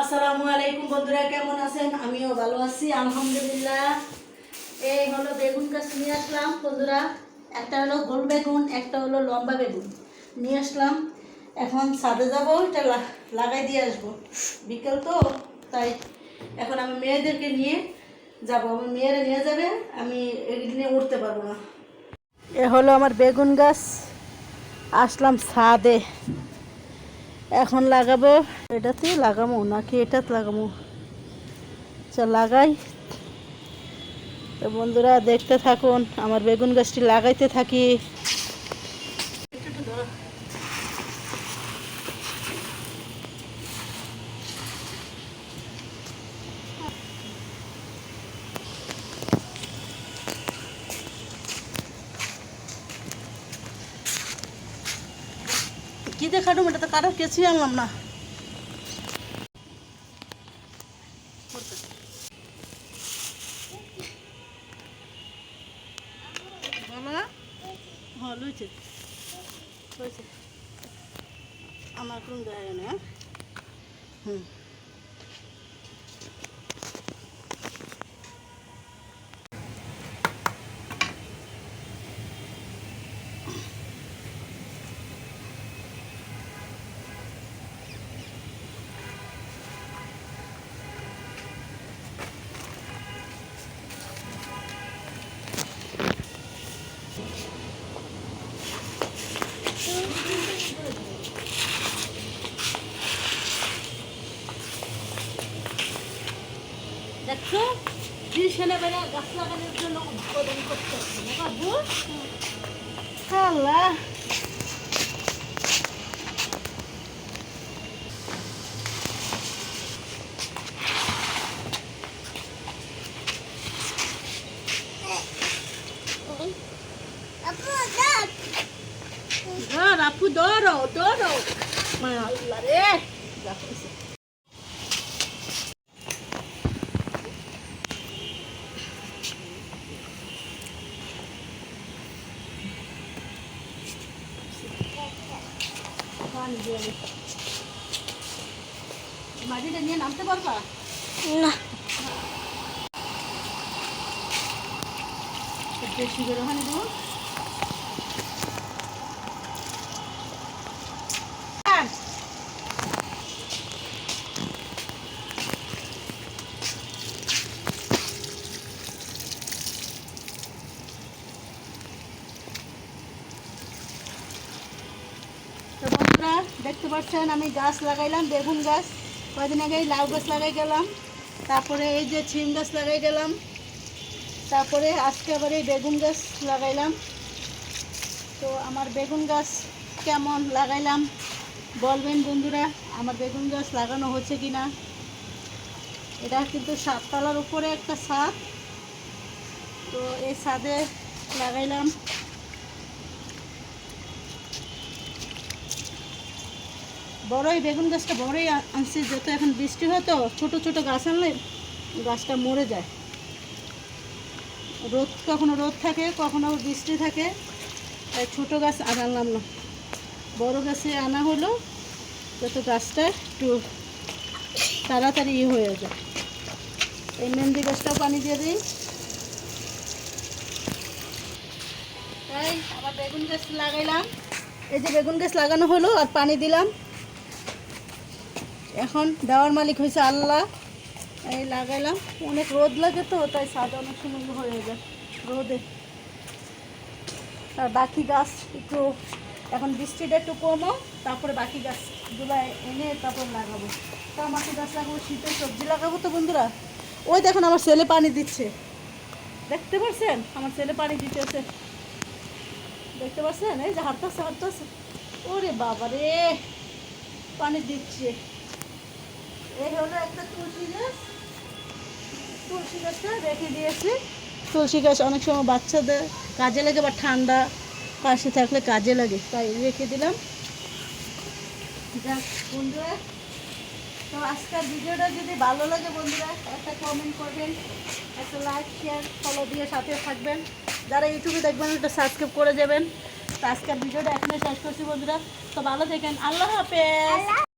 আসসালামু আলাইকুম বন্ধুরা, কেমন আছেন? আমিও ভালো আছি, আলহামদুলিল্লাহ। এই হলো বেগুন গাছ নিয়ে আসলাম বন্ধুরা। একটা হলো গোল বেগুন, একটা হলো লম্বা বেগুন। নিয়ে আসলাম। এখন ছাদে যাব, এটা লাগাই দিয়ে আসব। বিকেল তো, তাই এখন আমি মেয়েদেরকে নিয়ে যাব। আমার মেয়েরা নিয়ে যাবে, আমি এগুলি নিয়ে উঠতে পারব না। এ হলো আমার বেগুন গাছ। আসলাম ছাদে। এখন লাগাবো। এটাতে লাগামো, নাকি এটাতে লাগামো? চা লাগাই। তো বন্ধুরা, দেখতে থাকুন, আমার বেগুন গাছটি লাগাইতে থাকি। কি দেখাডুম এটা তো কারও কেছি আনলাম না। বলো হ্যাঁ আমার কোন দেয় না হুম। দেখছ? টিউশনে বেড়ে গাছ লাগানোর জন্য উদ্বোধন করতেছি না বাবু আল্লাহ। ধর আপু ধরো ধরো। মা আল্লাহ রে। যা দিই। মাটিটা নিয়ে নামতে পারবা না বেশি করে দেবো তো বন্ধুরা দেখতে পাচ্ছেন, আমি গাছ লাগাইলাম, বেগুন গাছ। কয়দিন আগে লাউ গাছ লাগাই গেলাম। তারপরে এই যে ছিম গাছ লাগাই গেলাম। তারপরে আজকে আবার এই বেগুন গাছ লাগাইলাম। তো আমার বেগুন গাছ কেমন লাগাইলাম? বলবেন বন্ধুরা, আমার বেগুন গাছ লাগানো হচ্ছে কি না এটা কিন্তু সাততলার উপরে একটা ছাদ। তো এই ছাদে লাগাইলাম। বড়ই বেগুন গাছটা বড়ই আনছি যত এখন বৃষ্টি হয় তো, ছোটো ছোটো গাছ আনলে গাছটা মরে যায়। রোদ, কখনো রোদ থাকে, কখনো বৃষ্টি থাকে, তাই ছোটো গাছ আর আনলাম না। বড় গাছে আনা হলো, যাতে গাছটা একটু তাড়াতাড়ি ইয়ে হয়ে যায়। এই মেহেন্দি গাছটাও পানি দিয়ে দিই। তাই আবার বেগুন গাছ লাগাইলাম। এই যে বেগুন গাছ লাগানো হলো, আর পানি দিলাম। এখন দেওয়ার মালিক হয়েছে আল্লাহ। এই লাগাইলাম। অনেক রোদ লাগে তো, তাই ছাদ অনেক সময় হয়ে যায় রোদে। আর বাকি গাছ একটু, এখন বৃষ্টিটা একটু কমো তারপরে বাকি গাছগুলো এনে তারপর লাগাবো। টমাটো গাছ লাগাবো, শীতের সবজি লাগাবো তো বন্ধুরা। ওই দেখুন আমার ছেলে পানি দিচ্ছে। দেখতে পাচ্ছেন আমার ছেলে পানি দিতেছে। দেখতে পাচ্ছেন এই যে হাঁটতেছে হাঁটতেছে। ওরে বাবা রে পানি দিচ্ছে। এই হলো একটা তুলসী গাছ। তুলসী গাছটা রেখে দিয়েছি। তুলসী গাছ অনেক সময় বাচ্চাদের কাজে লাগে বা ঠান্ডা পাশে থাকলে কাজে লাগে, তাই রেখে দিলাম। যাক বন্ধুরা, তো আজকের ভিডিওটা যদি ভালো লাগে বন্ধুরা, একটা কমেন্ট করবেন, একটা লাইক শেয়ার ফলো দিয়ে সাথে থাকবেন। যারা ইউটিউবে দেখবেন, একটা সাবস্ক্রাইব করে যাবেন। তো আজকের ভিডিওটা এখানে শেষ করছি বন্ধুরা। তো ভালো থাকেন। আল্লাহ হাফেজ।